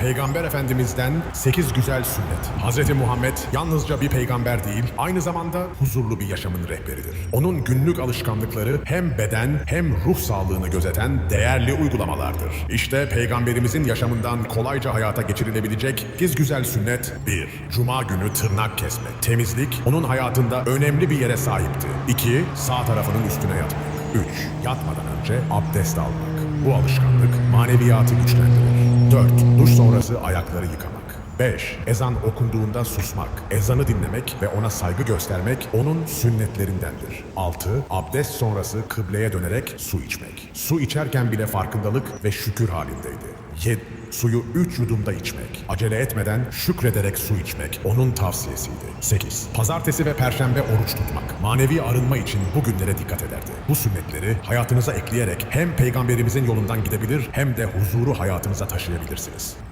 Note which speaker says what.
Speaker 1: Peygamber Efendimiz'den 8 güzel sünnet. Hz. Muhammed yalnızca bir peygamber değil, aynı zamanda huzurlu bir yaşamın rehberidir. Onun günlük alışkanlıkları hem beden hem ruh sağlığını gözeten değerli uygulamalardır. İşte peygamberimizin yaşamından kolayca hayata geçirilebilecek 8 güzel sünnet 1. Cuma günü tırnak kesmek. Temizlik onun hayatında önemli bir yere sahipti. 2. Sağ tarafının üstüne yatmak. 3. Yatmadan önce abdest almak. Bu alışkanlık maneviyatı güçlendirir. 4. Duş sonrası ayakları yıkamak. 5. Ezan okunduğunda susmak, ezanı dinlemek ve ona saygı göstermek onun sünnetlerindendir. 6. Abdest sonrası kıbleye dönerek su içmek. Su içerken bile farkındalık ve şükür halindeydi. 7. Suyu 3 yudumda içmek. Acele etmeden şükrederek su içmek onun tavsiyesiydi. 8. Pazartesi ve perşembe oruç tutmak. Manevi arınma için bu günlere dikkat ederdi. Bu sünnetleri hayatınıza ekleyerek hem peygamberimizin yolundan gidebilir hem de huzuru hayatınıza taşıyabilirsiniz.